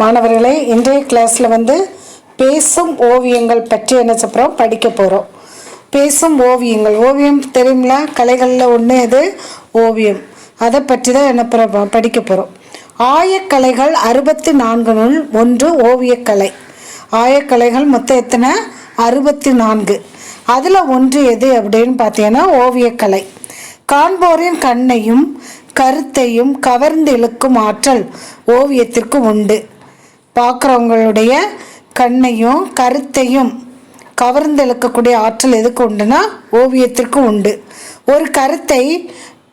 மாணவர்களே இன்றைய கிளாஸில் வந்து பேசும் ஓவியங்கள் பற்றி என்ன சொல்கிறோம் படிக்க போகிறோம் பேசும் ஓவியங்கள். ஓவியம் தெரியுங்களா கலைகளில் ஒன்று எது? ஓவியம். அதை பற்றி தான் என்ன படிக்க போகிறோம் ஆயக்கலைகள் அறுபத்தி நான்குனுள் ஒன்று ஓவியக்கலை. ஆயக்கலைகள் மொத்தம் எத்தனை? அறுபத்தி நான்கு. அதில் ஒன்று எது அப்படின்னு பார்த்தீங்கன்னா ஓவியக்கலை. காண்போரின் கண்ணையும் கருத்தையும் கவர்ந்து இழுக்கும் ஆற்றல் ஓவியத்திற்கு உண்டு. பார்க்குறவங்களுடைய கண்ணையும் கருத்தையும் கவர்ந்து இழுக்கக்கூடிய ஆற்றல் எதுக்கு உண்டுனா ஓவியத்திற்கு உண்டு. ஒரு கருத்தை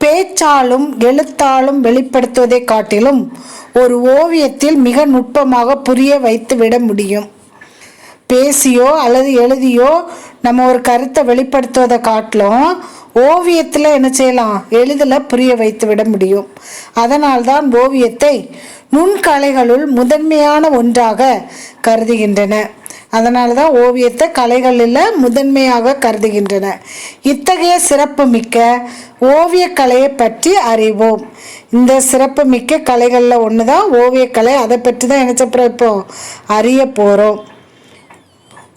பேச்சாலும் எழுத்தாலும் வெளிப்படுத்துவதை காட்டிலும் ஒரு ஓவியத்தில் மிக நுட்பமாக புரிய வைத்து விட முடியும். பேசியோ அல்லது எழுதியோ நம்ம ஒரு கருத்தை வெளிப்படுத்துவதை காட்டிலும் ஓவியத்தில் என்ன செய்யலாம்? எளிதில் புரிய வைத்து விட முடியும். அதனால்தான் ஓவியத்தை நுண்கலைகளுள் முதன்மையான ஒன்றாக கருதுகின்றன. அதனால தான் ஓவியத்தை கலைகளில் முதன்மையாக கருதுகின்றன. இத்தகைய சிறப்புமிக்க ஓவியக்கலையை பற்றி அறிவோம். இந்த சிறப்புமிக்க கலைகளில் ஒன்று தான் ஓவியக்கலை. அதை பற்றி தான் என்ன இப்போ அறிய போகிறோம்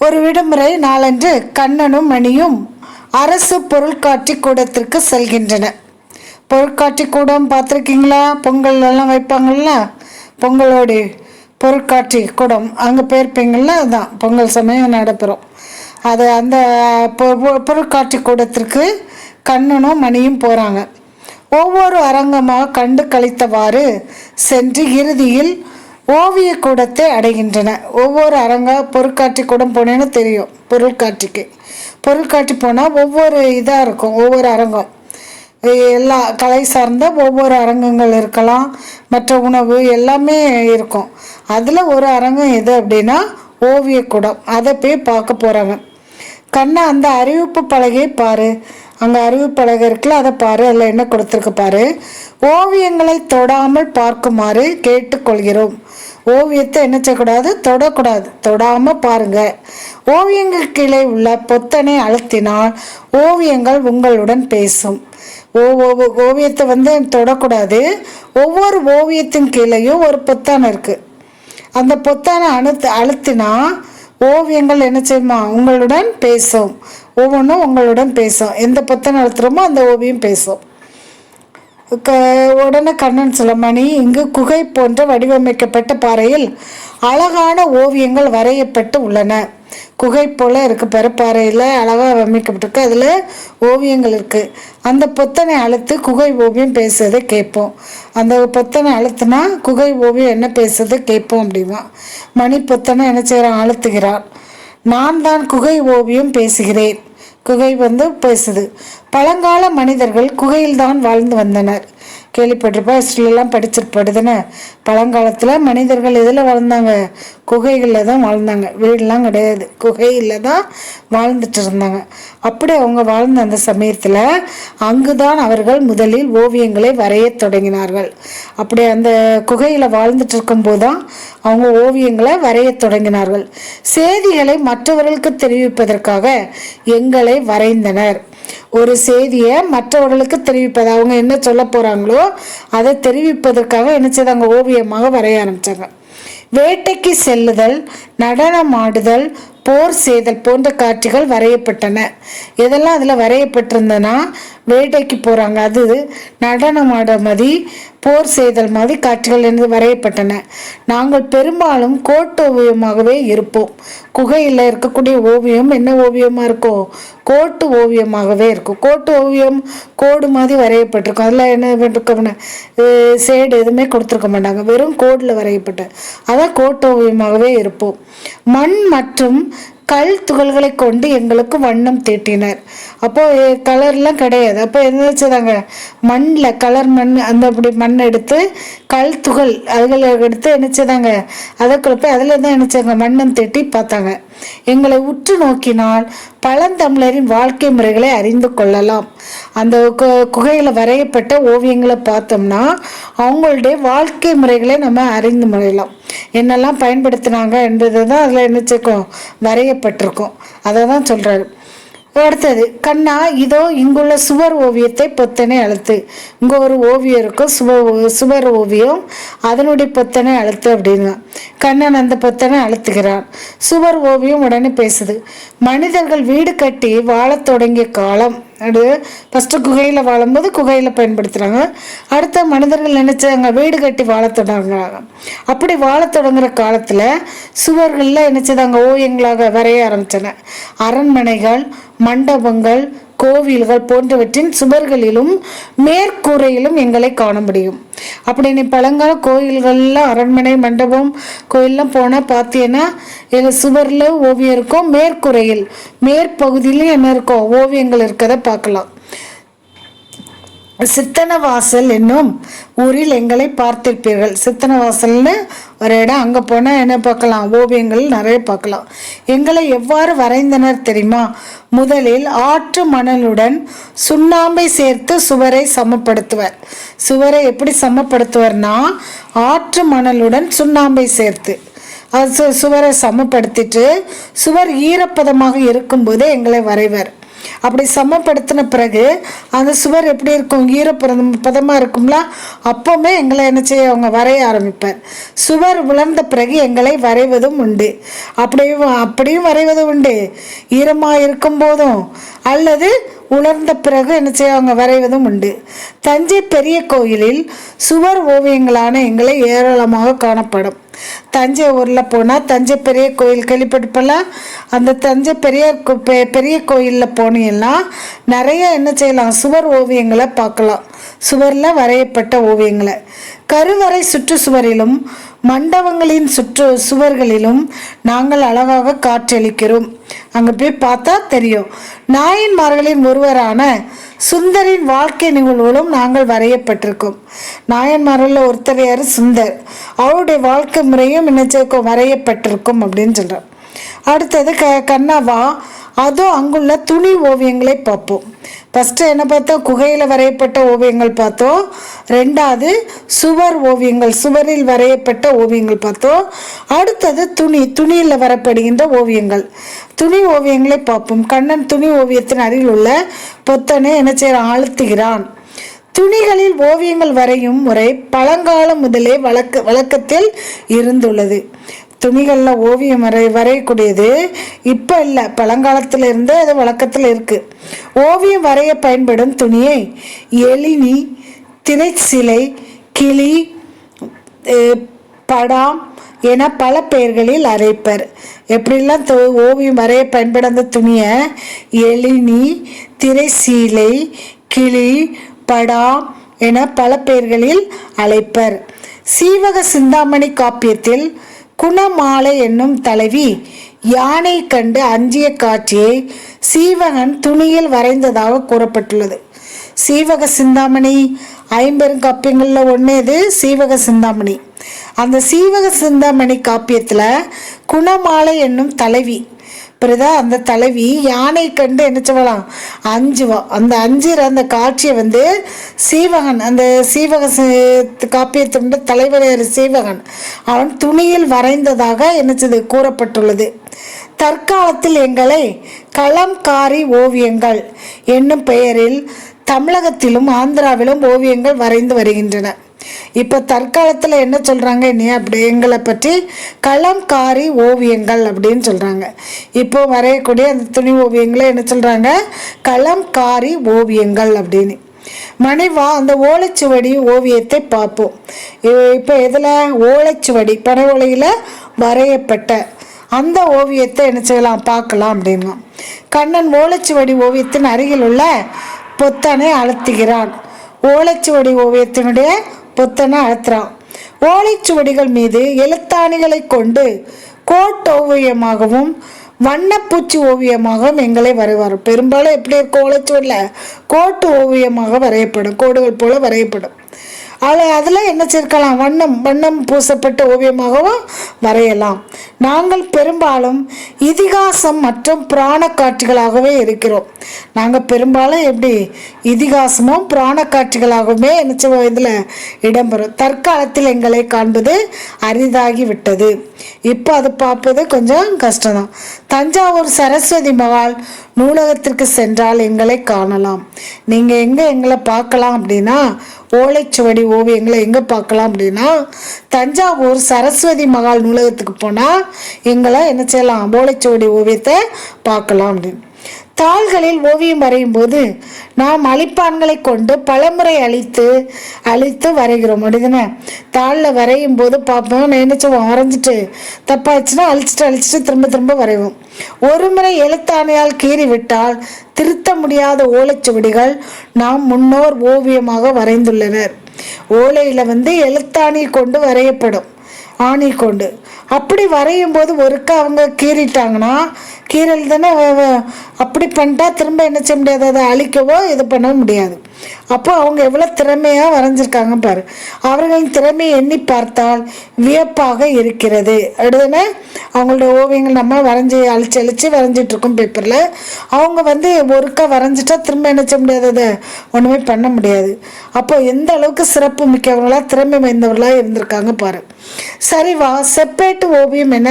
ஒரு விடுமுறை நாளன்று கண்ணனும் மணியும் அரசு பொருட்காட்சி கூடத்திற்கு செல்கின்றன. பொருட்காட்சி கூடம் பார்த்துருக்கீங்களா? பொங்கல் எல்லாம் வைப்பாங்கள்ல பொங்கலோடு பொருட்காட்சி கூடம் அங்கே போயிருப்பீங்கள அதுதான் பொங்கல் சமயம் நடைபெறும். அது அந்த பொ- பொருட்காட்சி கூடத்திற்கு கண்ணனும் மணியும் போகிறாங்க ஒவ்வொரு அரங்கமாக கண்டு கழித்தவாறு சென்று இறுதியில் ஓவிய கூடத்தை அடைகின்றன. ஒவ்வொரு அரங்கம் பொருட்காட்சி கூடம் போனேன்னு தெரியும் பொருட்காட்சிக்கு. பொருட்காட்சி போனால் ஒவ்வொரு இதாக இருக்கும் ஒவ்வொரு அரங்கம். எல்லா கலை சார்ந்த ஒவ்வொரு அரங்கங்கள் இருக்கலாம் மற்ற உணவு எல்லாமே இருக்கும். அதில் ஒரு அரங்கம் எது அப்படின்னா ஓவியக்கூடம். அதை போய் பார்க்க போகிறாங்க கண்ணா அந்த அறிவிப்பு பலகையை பாரு. அங்கே அறிவிப்பு பலகை இருக்குல்ல அதை பாரு. அதில் என்ன கொடுத்துருக்கு பாரு? ஓவியங்களை தொடாமல் பார்க்குமாறு கேட்டுக்கொள்கிறோம். ஓவியத்தை என்ன செய்யக்கூடாது? தொடக்கூடாது. தொடாமல் பாருங்க. ஓவியங்கள் கீழே உள்ள பொத்தனை அழுத்தினால் ஓவியங்கள் உங்களுடன் பேசும். ஓ ஓவியத்தை வந்து தொடக்கூடாது. ஒவ்வொரு ஓவியத்தின் கீழேயும் ஒரு பொத்தானை இருக்குது அந்த பொத்தானை அழுத்து அழுத்தினா ஓவியங்கள் என்ன செய்யுமா? உங்களுடன் பேசும். ஒவ்வொன்றும் உங்களுடன் பேசும். எந்த பொத்தனை அழுத்துறோமோ அந்த ஓவியம் பேசும். க உடனே கண்ணன் சொல்ல மணி இங்கு குகை போன்ற வடிவமைக்கப்பட்ட பாறையில் அழகான ஓவியங்கள் வரையப்பட்டு உள்ளன. குகை போல் இருக்குது பெருப்பாறையில் அழகாக அமைக்கப்பட்டிருக்கு அதில் ஓவியங்கள் இருக்குது அந்த பொத்தனை அழுத்து குகை ஓவியம் பேசுறதை கேட்போம். அந்த பொத்தனை அழுத்துனா குகை ஓவியம் என்ன பேசுறதை கேட்போம் அப்படிமா. மணி பொத்தனை என்ன செய்கிறான் அழுத்துகிறான் நான் தான் குகை ஓவியம் பேசுகிறேன். குகை வந்து பேசுது. பழங்கால மனிதர்கள் குகையில்தான் வாழ்ந்து வந்தனர். கேள்விப்பட்டிருப்பா. ஹிஸ்ட்ரிலாம் படிச்சிருப்படுதுன்னு பழங்காலத்தில் மனிதர்கள் எதில் வாழ்ந்தாங்க? குகைகளில் தான் வாழ்ந்தாங்க. வீடெலாம் கிடையாது. குகையில் தான் வாழ்ந்துட்டு இருந்தாங்க. அப்படி அவங்க வாழ்ந்த அந்த சமயத்தில் அங்குதான் அவர்கள் முதலில் ஓவியங்களை வரைய தொடங்கினார்கள். அப்படி அந்த குகையில் வாழ்ந்துட்டு இருக்கும்போது தான் அவங்க ஓவியங்களை வரைய தொடங்கினார்கள். செய்திகளை மற்றவர்களுக்கு தெரிவிப்பதற்காக எங்களை வரைந்தனர். ஒரு செய்தியை மற்றவர்களுக்கு தெரிவிப்பது. அவங்க என்ன சொல்ல போகிறாங்களோ அதை தெரிவிப்பதற்காக என்ன செய்தாங்க? ஓவியமாக வரைய ஆரம்பித்தாங்க வேட்டைக்கு செல்லுதல் நடனமாடுதல் போர் செய்தல் போன்ற காட்சிகள் வரையப்பட்டன. எதெல்லாம் அதில் வரையப்பட்டிருந்தனா? வேட்டைக்கு போகிறாங்க அது நடனமாட மாதிரி போர் செய்தல் மாதிரி காட்சிகள் என்று வரையப்பட்டன. நாங்கள் பெரும்பாலும் கோட்டு ஓவியமாகவே இருப்போம். குகையில் இருக்கக்கூடிய ஓவியம் என்ன ஓவியமாக இருக்கும் கோட்டு ஓவியமாகவே இருக்கும். கோட்டு ஓவியம் கோடு மாதிரி வரையப்பட்டிருக்கும். அதில் என்ன பண்ணிருக்கோம்னா சேடு எதுவுமே கொடுத்துருக்க மாட்டாங்க. வெறும் கோடில் வரையப்பட்ட. அதான் கோட்டு ஓவியமாகவே இருப்போம். மண் மற்றும் கல் துகள்களை கொண்டு எங்களுக்கு வண்ணம் தீட்டினர். அப்போது கலர்லாம் கிடையாது. அப்போ என்ன வச்சுதாங்க? மண்ணில் கலர் மண் அந்த அப்படி மண் எடுத்து கல் துகள் அதுகளை எடுத்து நினச்சதாங்க அதை கொடுப்ப அதில் தான் நினச்சாங்க செய்தாங்க மண்ணம் தீட்டி பார்த்தாங்க. எங்களை உற்று நோக்கினால் பழந்தமிழரின் வாழ்க்கை முறைகளை அறிந்து கொள்ளலாம். அந்த கு- குகையில் வரையப்பட்ட ஓவியங்களை பார்த்தோம்னா அவங்களுடைய வாழ்க்கை முறைகளை நம்ம அறிந்து முறையலாம். என்னெல்லாம் பயன்படுத்தினாங்க என்பது தான் அதில் என்ன வரையப்பட்டிருக்கும். அதை தான் சொல்கிறாரு அடுத்தது கண்ணா இதோ இங்குள்ள சுவர் ஓவியத்தை பொத்தனை அழுத்து. இங்கே ஒரு ஓவியம் இருக்கும். சுவ சுவர் ஓவியம். அதனுடைய பொத்தனை அழுத்து அப்படின்னு. கண்ணன் அந்த பொத்தனை அழுத்துகிறான் சுவர் ஓவியம் உடனே பேசுது. மனிதர்கள் வீடு கட்டி வாழத் தொடங்கிய காலம். அது ஃபஸ்ட்டு குகையில் வாழும்போது குகையில் பயன்படுத்துகிறாங்க அடுத்த மனிதர்கள் நினச்சாங்க வீடு கட்டி வாழ தொடங்குறாங்க. அப்படி வாழ தொடங்குற காலத்தில் சுவர்களில் நினச்சதாங்க ஓவியங்களாக வரைய ஆரம்பித்தன அரண்மனைகள் மண்டபங்கள் கோவில்கள் போன்றவற்றின் சுவர்களிலும் மேற்கூரையிலும் எங்களை காண முடியும். அப்படி நீ பழங்கால கோயில்கள்லாம் அரண்மனை மண்டபம் கோயிலெலாம் போனால் பார்த்தீங்கன்னா எங்கள் சுவரில் ஓவியம் இருக்கும் மேற்கூரையில் மேற்பகுதியிலும் என்ன இருக்கும் ஓவியங்கள் இருக்கதை பார்க்கலாம் சித்தனவாசல் என்னும் ஊரில் எங்களை பார்த்திருப்பீர்கள். சித்தனவாசல்னு ஒரு இடம் அங்கே போனால் என்ன பார்க்கலாம்? ஓவியங்கள் நிறைய பார்க்கலாம். எங்களை எவ்வாறு வரைந்தனர் தெரியுமா? முதலில் ஆற்று மணலுடன் சுண்ணாம்பை சேர்த்து சுவரை சமப்படுத்துவர். சுவரை எப்படி சமப்படுத்துவர்னா ஆற்று மணலுடன் சுண்ணாம்பை சேர்த்து. அது சு- சுவரை சமப்படுத்திட்டு சுவர் ஈரப்பதமாக இருக்கும்போதே எங்களை வரைவர். அப்படி சமப்படுத்தின பிறகு அந்த சுவர் எப்படி இருக்கும்? ஈரப்பதம் பதமாக இருக்கும்ல? அப்போவுமே எங்களை என்ன செய்ய அவங்க வரைய ஆரம்பிப்பார். சுவர் உலர்ந்த பிறகு எங்களை வரைவதும் உண்டு. அப்படியும் அப்படியும் வரைவது உண்டு. ஈரமாக இருக்கும் போதும். அல்லது உணர்ந்த பிறகு என்ன செய்ய அவங்க வரைவதும் உண்டு. தஞ்சை பெரிய கோயிலில் சுவர் ஓவியங்களான எங்களை ஏராளமாக காணப்படும். தஞ்சை ஊரில் போனால் தஞ்சை பெரிய கோயில் கேள்விப்பட்டிருப்பலாம் அந்த தஞ்சை பெரிய கோ- பெ- பெரிய கோயிலில் போனீங்கன்னா நிறைய என்ன செய்யலாம் சுவர் ஓவியங்களை பார்க்கலாம். சுவரில் வரையப்பட்ட ஓவியங்களை. கருவறை சுற்றுச்சுவரிலும் மண்டபங்களின் சுற்று சுவர்களிலும் நாங்கள் அழகாக காற்றளிக்கிறோம் அங்கே போய் பார்த்தா தெரியும். நாயன்மார்களின் ஒருவரான சுந்தரின் வாழ்க்கை நிகழ்வுகளும் நாங்கள் வரையப்பட்டிருக்கோம். நாயன்மார்களில் ஒருத்தர் யார்? சுந்தர். அவருடைய வாழ்க்கை முறையும் நினைச்சிருக்கோம் வரையப்பட்டிருக்கும் அப்படின்னு சொல்கிறோம் அடுத்தது க கண்ணாவா. அதுவும் அங்குள்ள துணி ஓவியங்களை பார்ப்போம். ஃபஸ்ட்டு என்ன பார்த்தோம்? குகையில் வரையப்பட்ட ஓவியங்கள் பார்த்தோம். ரெண்டாவது சுவர் ஓவியங்கள் சுவரில் வரையப்பட்ட ஓவியங்கள் பார்த்தோம். அடுத்தது துணி துணியில் வரப்படுகின்ற ஓவியங்கள். துணி ஓவியங்களை பார்ப்போம். கண்ணன் துணி ஓவியத்தின் அருகில் உள்ள பொத்தனை என்ன செய்கிறான் ஆழ்த்துகிறான். துணிகளில் ஓவியங்கள் வரையும் முறை பழங்காலம் முதலே வழக்க வழக்கத்தில் இருந்துள்ளது. துணிகளில் ஓவியம் வரை வரையக்கூடியது இப்போ இல்லை. பழங்காலத்திலிருந்தே அது வழக்கத்தில் இருக்குது ஓவியம் வரைய பயன்படும் துணியை எளினி திரைச்சிலை கிளி படம் படாம் என பல பெயர்களில் அரைப்பர். எப்படிலாம் ஓவியம் வரைய பயன்படாத அந்த துணியை? எளினி திரைசீலை கிளி படாம் என பல பெயர்களில் அழைப்பர். சீவக சிந்தாமணி காப்பியத்தில் குணமாலை என்னும் தலைவி யானை கண்டு அஞ்சிய காட்சியை சீவகன் துணியில் வரைந்ததாக கூறப்பட்டுள்ளது. சீவக சிந்தாமணி ஐம்பெரும் காப்பியங்களில் ஒன்று இது சீவக சிந்தாமணி. அந்த சீவக சிந்தாமணி காப்பியத்தில் குணமாலை என்னும் தலைவி பிறகு அந்த தலைவி யானை கண்டு என்ன சொல்லலாம் அஞ்சுவா அந்த அஞ்சுற அந்த காட்சியை வந்து சீவகன் அந்த சீவக காப்பியத்தின் காப்பியத்தினுடைய தலைவர் சீவகன். அவன் துணியில் வரைந்ததாக என்னச்சது கூறப்பட்டுள்ளது. தற்காலத்தில் எங்களை களம்காரி ஓவியங்கள் என்னும் பெயரில் தமிழகத்திலும் ஆந்திராவிலும் ஓவியங்கள் வரைந்து வருகின்றன. இப்போ தற்காலத்தில் என்ன சொல்கிறாங்க நீ அப்படி எங்களை பற்றி களம்காரி ஓவியங்கள் அப்படின்னு சொல்கிறாங்க இப்போ வரையக்கூடிய அந்த துணி ஓவியங்களை என்ன சொல்கிறாங்க களம்காரி ஓவியங்கள் அப்படின்னு. மணிவா அந்த ஓலைச்சுவடி ஓவியத்தை பார்ப்போம். இப்போ எதில்? ஓலைச்சுவடி பனை ஓலையில் வரையப்பட்ட அந்த ஓவியத்தை என்ன செய்யலாம்? பார்க்கலாம் அப்படின்னா கண்ணன் ஓலைச்சுவடி ஓவியத்தின் அருகில் உள்ள பொத்தனை அழுத்துகிறான். ஓலைச்சுவடி ஓவியத்தினுடைய பொத்தனை அழுத்துறான். ஓலைச்சுவடிகள் மீது எழுத்தாணிகளை கொண்டு கோட் ஓவியமாகவும் வண்ணப்பூச்சி ஓவியமாகவும் எங்களை வரைவார் பெரும்பாலும் எப்படி இருக்கும்? ஓலைச்சுவடியில் கோட்டு ஓவியமாக வரையப்படும். கோடுகள் போல வரையப்படும். அதில் அதில் என்ன சேர்க்கலாம்? வண்ணம் வண்ணம் பூசப்பட்ட ஓவியமாகவும் வரையலாம். நாங்கள் பெரும்பாலும் இதிகாசம் மற்றும் புராண காட்சிகளாகவே இருக்கிறோம். நாங்கள் பெரும்பாலும் எப்படி? இதிகாசமும் புராண காட்சிகளாகவுமே என்ன இதில் இடம்பெறும். தற்காலத்தில் எங்களை காண்பது அரிதாகி விட்டது இப்போ அது பார்ப்பது கொஞ்சம் கஷ்டம்தான். தஞ்சாவூர் சரஸ்வதி மகால் நூலகத்திற்கு சென்றால் எங்களை காணலாம். நீங்கள் எங்கே எங்களை பார்க்கலாம் அப்படின்னா ஓலைச்சுவடி ஓவியங்களை எங்கே பார்க்கலாம் அப்படின்னா தஞ்சாவூர் சரஸ்வதி மகால் நூலகத்துக்கு போனால் எங்களை என்ன செய்யலாம்? ஓலைச்சுவடி ஓவியத்தை பார்க்கலாம் அப்படின்னு. தாள்களில் ஓவியம் வரையும் போது நாம் அழிப்பான்களை கொண்டு பலமுறை அழித்து அழித்து வரைகிறோம். அப்படிதானே? தாளில் வரையும் போது பார்ப்போம் நினைச்சோம் வரைஞ்சிட்டு தப்பாச்சுன்னா அழிச்சிட்டு அழிச்சிட்டு திரும்ப திரும்ப வரைவோம். ஒரு முறை எழுத்தாணையால் கீறி விட்டால் திருத்த முடியாத ஓலைச்சுவடிகள் நாம் முன்னோர் ஓவியமாக வரைந்துள்ளனர். ஓலையில் வந்து எழுத்தாணி கொண்டு வரையப்படும். ஆணி கொண்டு. அப்படி வரையும் போது ஒருக்கா அவங்க கீறிட்டாங்கன்னா கீறல் தானே அப்படி பண்ணிட்டா திரும்ப என்ன செய்ய முடியாது? அதை அழிக்கவோ இது பண்ணவும் முடியாது. அப்போ அவங்க எவ்வளோ திறமையாக வரைஞ்சிருக்காங்க பாரு. அவர்களின் திறமையை எண்ணி பார்த்தால் வியப்பாக இருக்கிறது. அடுத்தன அவங்களோட ஓவியங்கள் நம்ம வரைஞ்சி அழிச்சு அழிச்சு வரைஞ்சிட்ருக்கோம் பேப்பரில் அவங்க வந்து ஒருக்கா வரைஞ்சிட்டா திரும்ப என்ன செய்ய முடியாது அதை? ஒன்றுமே பண்ண முடியாது. அப்போ எந்த அளவுக்கு சிறப்பு மிக்கவர்களாக திறமை வாய்ந்தவர்களாக இருந்திருக்காங்க பாரு. சரி வா செப்பேட்டு ஓவியம் என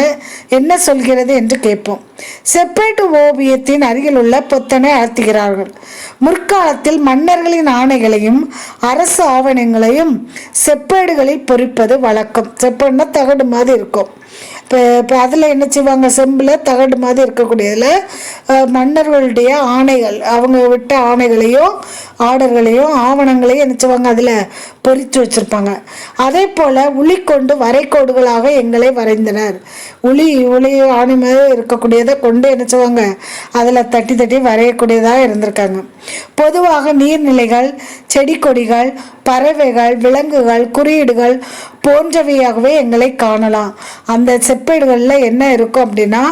என்ன சொல்கிறது என்று கேட்போம். செப்பேட்டு ஓவியத்தின் அருகில் உள்ள பொத்தனை அழுத்துகிறார்கள் முற்காலத்தில் மன்னர்களின் ஆணைகளையும் அரசு ஆவணங்களையும் செப்பேடுகளில் பொறிப்பது வழக்கம். செப்பேடுனா தகடு மாதிரி இருக்கும். இப்போ இப்போ அதில் என்ன செய்வாங்க? செம்பில் தகடு மாதிரி இருக்கக்கூடியதில் மன்னர்களுடைய ஆணைகள் அவங்க விட்ட ஆணைகளையும் ஆர்டர்களையும் ஆவணங்களையும் நினச்சவங்க அதில் பொறித்து வச்சுருப்பாங்க. அதே போல் உளி கொண்டு வரைகோடுகளாக எங்களை வரைந்தனர். உளி உளி ஆணி இருக்கக்கூடியதை கொண்டு நினச்சவங்க அதில் தட்டி தட்டி வரையக்கூடியதாக இருந்திருக்காங்க. பொதுவாக நீர்நிலைகள் செடி கொடிகள் பறவைகள் விலங்குகள் குறியீடுகள் போன்றவையாகவே எங்களை காணலாம். அந்த செப்பேடுகளில் என்ன இருக்கும் அப்படின்னா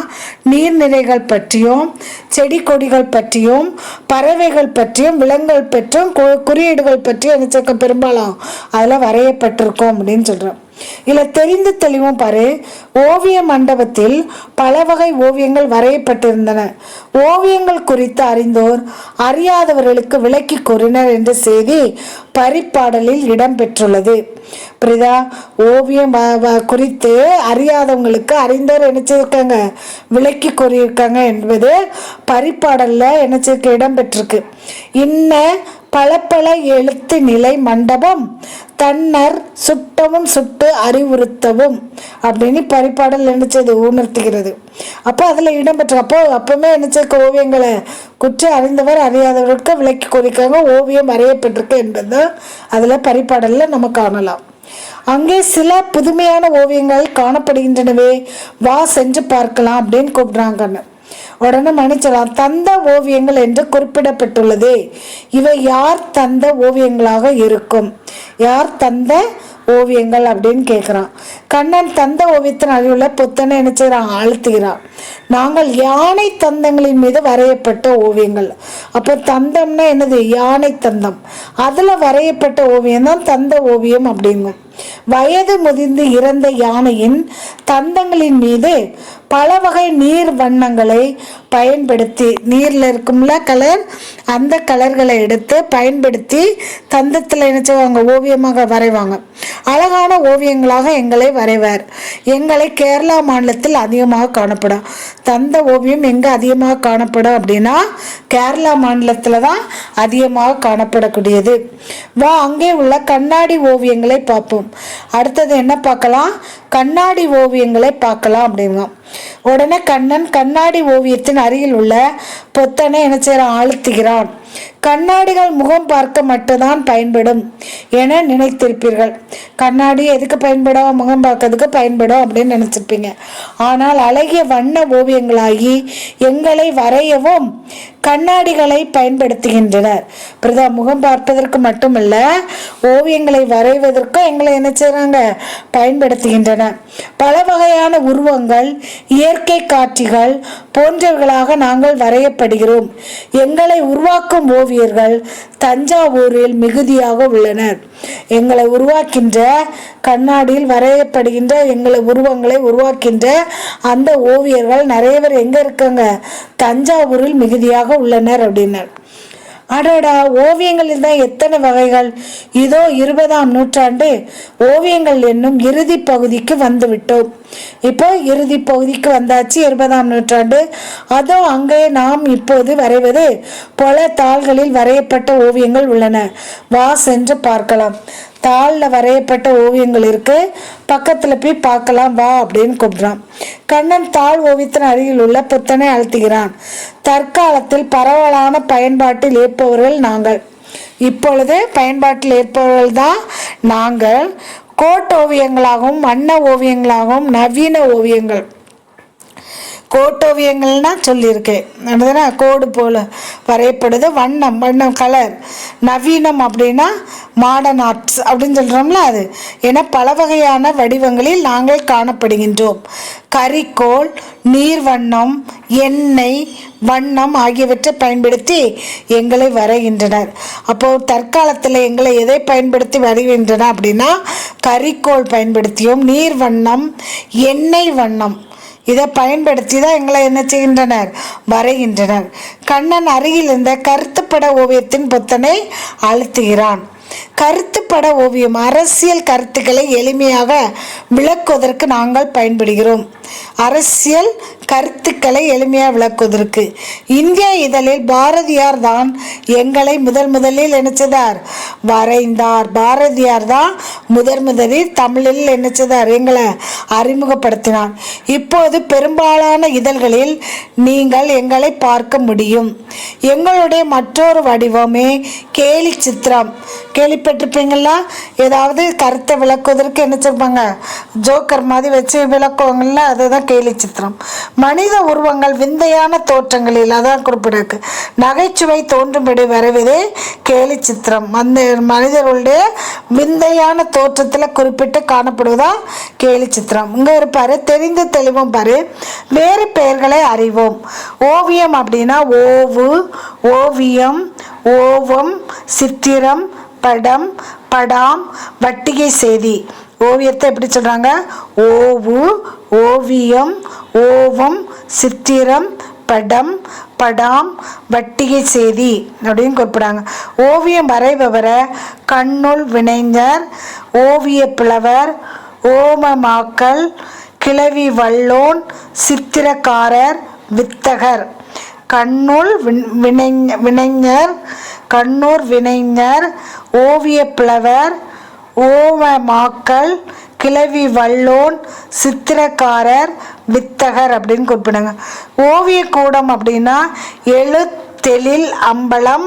நீர்நிலைகள் பற்றியும் செடி கொடிகள் பற்றியும் பறவைகள் பற்றியும் விலங்குகள் மற்றும் கு- குறியீடுகள் பற்றி என்ன பெரும்பாலும் அதில் வரையப்பட்டிருக்கும் அப்படின்னு சொல்கிறோம் இதில் தெரிந்து தெளிவும் பாரு. ஓவிய மண்டபத்தில் பல வகை ஓவியங்கள் வரையப்பட்டிருந்தன. ஓவியங்கள் குறித்து அறிந்தோர் அறியாதவர்களுக்கு விளக்கி கூறினர் என்ற செய்தி பரிப்பாடலில் இடம்பெற்றுள்ளது. புரியுதா ஓவியம் வ- குறித்து அறியாதவங்களுக்கு அறிந்தவர் என்ன விளக்கி கூறியிருக்காங்க என்பது பரிப்பாடலில் என்ன இடம்பெற்றிருக்கு. இன்ன பல பல எழுத்து நிலை மண்டபம் தன்னர் சுட்டவும் சுட்டு அறிவுறுத்தவும் அப்படின்னு பரிப்பாடல் நினைச்சது உணர்த்துகிறது அப்போ அதில் இடம்பெற்ற அப்போ அப்பவுமே நினைச்சிருக்க ஓவியங்களை குற்ற அறிந்தவர் அறியாதவர்களுக்கு விலக்கி குறிக்காக ஓவியம் வரையப்பட்டிருக்கு என்பது அதில் பரிப்பாடலில் நம்ம காணலாம். அங்கே சில புதுமையான ஓவியங்கள் காணப்படுகின்றனவே. வா சென்று பார்க்கலாம் அப்படின்னு கூப்பிடுறாங்கன்னு. உடனே மன்னிச்சலாம் தந்த ஓவியங்கள் என்று குறிப்பிடப்பட்டுள்ளது. இவை யார் தந்த ஓவியங்களாக இருக்கும்? யார் தந்த ஓவியங்கள் அப்படின்னு கேட்குறான் கண்ணன் தந்த ஓவியத்தின் அறிவுள்ள புத்தனை என்ன செய்கிறான் அழுத்துகிறான் நாங்கள் யானை தந்தங்களின் மீது வரையப்பட்ட ஓவியங்கள். அப்போ தந்தம்னா என்னது? யானை தந்தம். அதில் வரையப்பட்ட ஓவியம் தான் தந்த ஓவியம் அப்படிங்கும். வயது முதிர்ந்து இறந்த யானையின் தந்தங்களின் மீது பல வகை நீர் வண்ணங்களை பயன்படுத்தி நீரில் இருக்கும்ல கலர் அந்த கலர்களை எடுத்து பயன்படுத்தி தந்தத்தில் நினச்சவங்க ஓவியமாக வரைவாங்க. அழகான ஓவியங்களாக எங்களை வரைவார். எங்களை கேரளா மாநிலத்தில் அதிகமாக காணப்படும். தந்த ஓவியம் எங்கே அதிகமாக காணப்படும் அப்படின்னா கேரளா மாநிலத்தில் தான் அதிகமாக காணப்படக்கூடியது. வா அங்கே உள்ள கண்ணாடி ஓவியங்களை பார்ப்போம். அடுத்தது என்ன பார்க்கலாம்? கண்ணாடி ஓவியங்களை பார்க்கலாம் அப்படிங்க உடனே கண்ணன் கண்ணாடி ஓவியத்தின் அருகில் உள்ள பொத்தனை என்ன செய்கிறான் ஆழ்த்துகிறான். கண்ணாடிகள் முகம் பார்க்க மட்டும்தான் பயன்படும் என நினைத்திருப்பீர்கள். கண்ணாடி எதுக்கு பயன்படும்? முகம் பார்க்கறதுக்கு பயன்படும் அப்படின்னு நினைச்சிருப்பீங்க. ஆனால் அழகிய வண்ண ஓவியங்களாகி எங்களை வரையவும் கண்ணாடிகளை பயன்படுத்துகின்றனர். பிரதா முகம் பார்ப்பதற்கு மட்டுமல்ல ஓவியங்களை வரைவதற்கும் எங்களை என்ன செய்கிறாங்க பயன்படுத்துகின்றன பல வகையான உருவங்கள் இயற்கை காட்சிகள் போன்றவர்களாக நாங்கள் வரையப்படுகிறோம். எங்களை உருவாக்கும் ஓவியர்கள் தஞ்சாவூரில் மிகுதியாக உள்ளனர். எங்களை உருவாக்கின்ற கண்ணாடியில் வரையப்படுகின்ற எங்களை உருவங்களை உருவாக்கின்ற அந்த ஓவியர்கள் நிறைய பேர் எங்கே இருக்காங்க? தஞ்சாவூரில் மிகுதியாக உள்ளனர் அப்படின்னார். அடடா ஓவியங்களில் தான் எத்தனை வகைகள்? இதோ இருபதாம் நூற்றாண்டு ஓவியங்கள் என்னும் இறுதி பகுதிக்கு வந்து விட்டோம் இப்போ இறுதி பகுதிக்கு வந்தாச்சு இருபதாம் நூற்றாண்டு. அதோ அங்கே நாம் இப்போது வரைவது பல தாள்களில் வரையப்பட்ட ஓவியங்கள் உள்ளன. வா சென்று பார்க்கலாம். தாளில் வரையப்பட்ட ஓவியங்கள் இருக்கு. பக்கத்தில் போய் பார்க்கலாம் வா அப்படின்னு கூப்பிட்றான். கண்ணன் தாள் ஓவியத்தின் அருகில் உள்ள புத்தனை அழுத்துகிறான். தற்காலத்தில் பரவலான பயன்பாட்டில் ஏற்பவர்கள் நாங்கள். இப்பொழுது பயன்பாட்டில் ஏற்பவர்கள் தான் நாங்கள். கோட்டோவியங்களாகவும் வண்ண ஓவியங்களாகவும் நவீன ஓவியங்கள். கோட்டோவியங்கள்னா சொல்லியிருக்கேன். என்னதுன்னா கோடு போல் வரையப்படுது. வண்ணம் வண்ணம் கலர் நவீனம் அப்படின்னா மாடர்ன் ஆர்ட்ஸ் அப்படின்னு சொல்கிறோம்ல அது. என பல வகையான வடிவங்களில் நாங்கள் காணப்படுகின்றோம். கறிக்கோள் நீர் வண்ணம் எண்ணெய் வண்ணம் ஆகியவற்றை பயன்படுத்தி எங்களை வரைகின்றனர். அப்போது தற்காலத்தில் எங்களை எதை பயன்படுத்தி வரைகின்றன அப்படின்னா கறிக்கோள் பயன்படுத்தியும் நீர் வண்ணம் எண்ணெய் வண்ணம். இதை பயன்படுத்தி தான் எங்களை என்ன செய்கின்றனர்? வரைகின்றனர். கண்ணன் அருகில் இருந்த கருத்துப்பட ஓவியத்தின் புத்தனை அழுத்துகிறான். கருத்துப்பட ஓவியம் அரசியல் கருத்துக்களை எளிமையாக விளக்குவதற்கு நாங்கள் பயன்படுகிறோம். அரசியல் கருத்துக்களை எளிமையாக விளக்குவதற்கு. இந்திய இதழில் பாரதியார் தான் எங்களை முதல் முதலில் நினைச்சதார் வரைந்தார். பாரதியார் தான் முதல் முதலில் தமிழில் நினைச்சதார் எங்களை அறிமுகப்படுத்தினார். இப்போது பெரும்பாலான இதழ்களில் நீங்கள் எங்களை பார்க்க முடியும். எங்களுடைய மற்றொரு வடிவமே கேலி சித்திரம். கேள்விப்பட்டிருப்பீங்களா? ஏதாவது கருத்தை விளக்குவதற்கு என்ன செய்வாங்க ஜோக்கர் மாதிரி வச்சு விளக்குவாங்கல்ல அதுதான் கேலி சித்திரம். மனித உருவங்கள் விந்தையான தோற்றங்களில் அதான் குறிப்பிடக்கு நகைச்சுவை தோன்றும்படி வரைவதே கேலி சித்திரம். அந்த மனிதர்களுடைய விந்தையான தோற்றத்தில் குறிப்பிட்டு காணப்படுவதா கேலி சித்திரம். இங்கே இருப்பார் தெரிந்து தெளிவும் பாரு. வேறு பெயர்களை அறிவோம். ஓவியம் அப்படின்னா ஓவு ஓவியம் ஓவம் சித்திரம் படம் படாம் வட்டிகை செய்தி. ஓவியத்தை எப்படி சொல்கிறாங்க ஓவு ஓவியம் ஓவம் சித்திரம் படம் படாம் வட்டிகை செய்தி அப்படின்னு குறிப்பிடாங்க ஓவியம் வரைபவரை கண்ணுள் வினைஞர் ஓவிய புலவர் ஓமமாக்கல் கிளவி வல்லோன் சித்திரக்காரர் வித்தகர். கண்ணூர் விண் வினைஞ வினைஞர் கண்ணூர் வினைஞர் ஓவியப் புலவர் ஓமமாக்கல் கிளவி வல்லோன் சித்திரக்காரர் வித்தகர் அப்படின்னு குறிப்பிடுங்க. ஓவியக்கூடம் அப்படின்னா எழுத்தெழில் அம்பலம்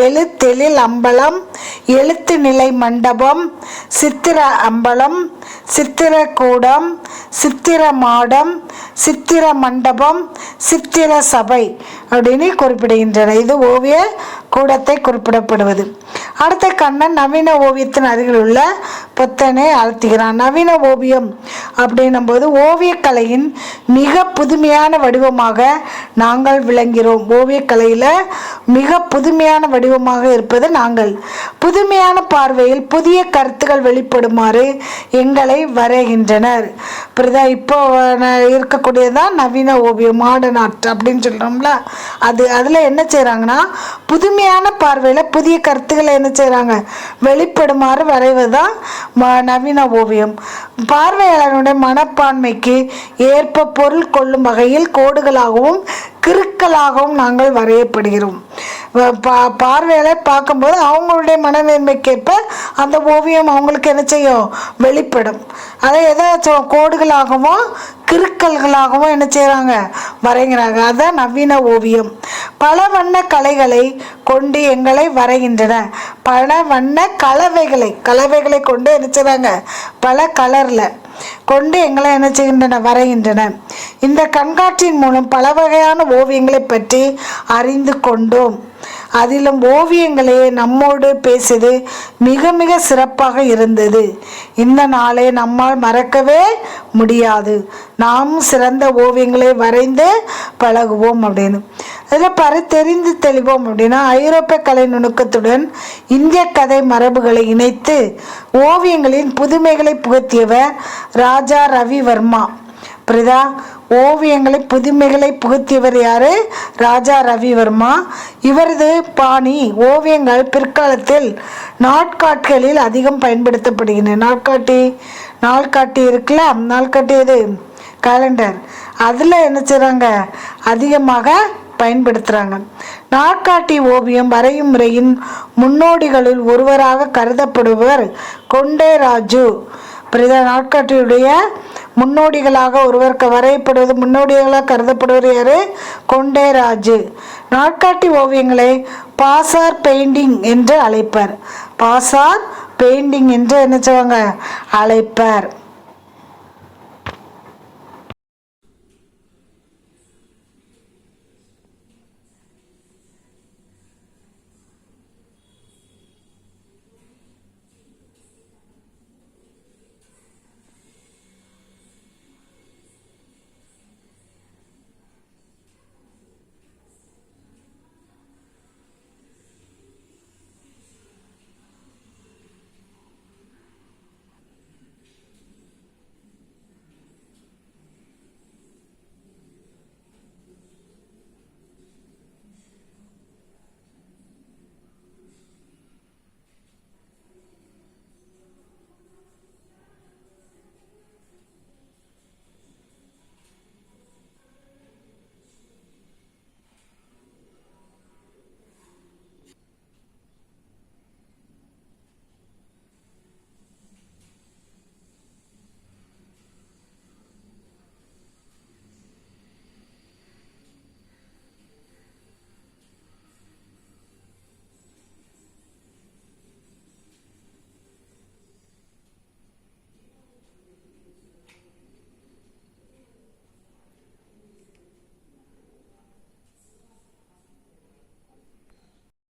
எழுத்தெழில் அம்பலம் எழுத்து நிலை மண்டபம் சித்திர அம்பலம் சித்திரக்கூடம் சித்திர மாடம் சித்திர மண்டபம் சித்திர சபை. அப்படின்னு குறிப்பிடுகின்றன. இது ஓவிய கூடத்தை குறிப்பிடப்படுவது. அடுத்த கண்ணன் நவீன ஓவியத்தின் அருகில் உள்ள புத்தனை அழுத்துகிறான் நவீன ஓவியம் அப்படின்னும் போது ஓவியக்கலையின் மிக புதுமையான வடிவமாக நாங்கள் விளங்கிறோம் ஓவியக்கலையில் மிக புதுமையான வடிவமாக இருப்பது நாங்கள். புதுமையான பார்வையில் புதிய கருத்துக்கள் வெளிப்படுமாறு எங்களை வரைகின்றனர். புரியுதா இப்போ இருக்கக்கூடியதான் நவீன ஓவியம் மாடர்ன் ஆர்ட் அப்படின்னு சொல்கிறோம்ல அது அதில் என்ன செய்கிறாங்கன்னா புதுமையான பார்வையில் புதிய கருத்துக்களை என்ன செய்கிறாங்க வெளிப்படுமாறு வரைவது தான் நவீன ஓவியம். பார்வையாளருடைய மனப்பான்மைக்கு ஏற்ப பொருள் கொள்ளும் வகையில் கோடுகளாகவும் கிறுக்கலாகவும் நாங்கள் வரையப்படுகிறோம். பா பார்வையாளர் பார்க்கும்போது அவங்களுடைய மனநிலைமைக்கேற்ப அந்த ஓவியம் அவங்களுக்கு என்ன செய்யும்? வெளிப்படும். அதை ஏதாச்சும் கோடுகளாகவும் கிறுக்கல்களாகவும் என்ன செய்கிறாங்க வரைகிறாங்க. அதுதான் நவீன ஓவியம். பல வண்ண கலைகளை கொண்டு எங்களை வரைகின்றன. பல வண்ண கலவைகளை கலவைகளை கொண்டு என்ன செய்கிறாங்க பல கலரில். கொண்டு எங்களை என்ன செய்கின்றன? வரைகின்றன. இந்த கண்காட்சியின் மூலம் பல வகையான ஓவியங்களை பற்றி அறிந்து கொண்டோம். அதிலும் ஓவியங்களே நம்மோடு பேசியது மிக மிக சிறப்பாக இருந்தது. இந்த நாளை நம்மால் மறக்கவே முடியாது. நாம் சிறந்த ஓவியங்களை வரைந்து பழகுவோம் அப்படின்னு. அதில் பர தெரிந்து தெளிவோம் அப்படின்னா ஐரோப்பிய கலை நுணுக்கத்துடன் இந்திய கதை மரபுகளை இணைத்து ஓவியங்களின் புதுமைகளை புகுத்தியவர் ராஜா ரவி வர்மா புரியுதா ஓவியங்களை புதுமைகளை புகுத்தியவர் யார்? ராஜா ரவிவர்மா. இவரது பாணி ஓவியங்கள் பிற்காலத்தில் நாட்காட்டிகளில் அதிகம் பயன்படுத்தப்படுகின்றன. நாட்காட்டி நாள்காட்டி இருக்குல்ல? நாள்காட்டி எது? கேலண்டர் அதில் என்ன செய்கிறாங்க அதிகமாக பயன்படுத்துகிறாங்க நாட்காட்டி ஓவியம் வரையும் முறையின் முன்னோடிகளில் ஒருவராக கருதப்படுவர் கொண்டே ராஜு பிரதா நாட்காட்டியுடைய முன்னோடிகளாக ஒருவர் வரையப்படுவது முன்னோடிகளாக கருதப்படுவர் யாரு? கொண்டே ராஜு நாட்காட்டி ஓவியங்களை பாசார் பெயிண்டிங் என்று அழைப்பர். பாசார் பெயிண்டிங் என்று என்ன செய்வாங்க அழைப்பர்.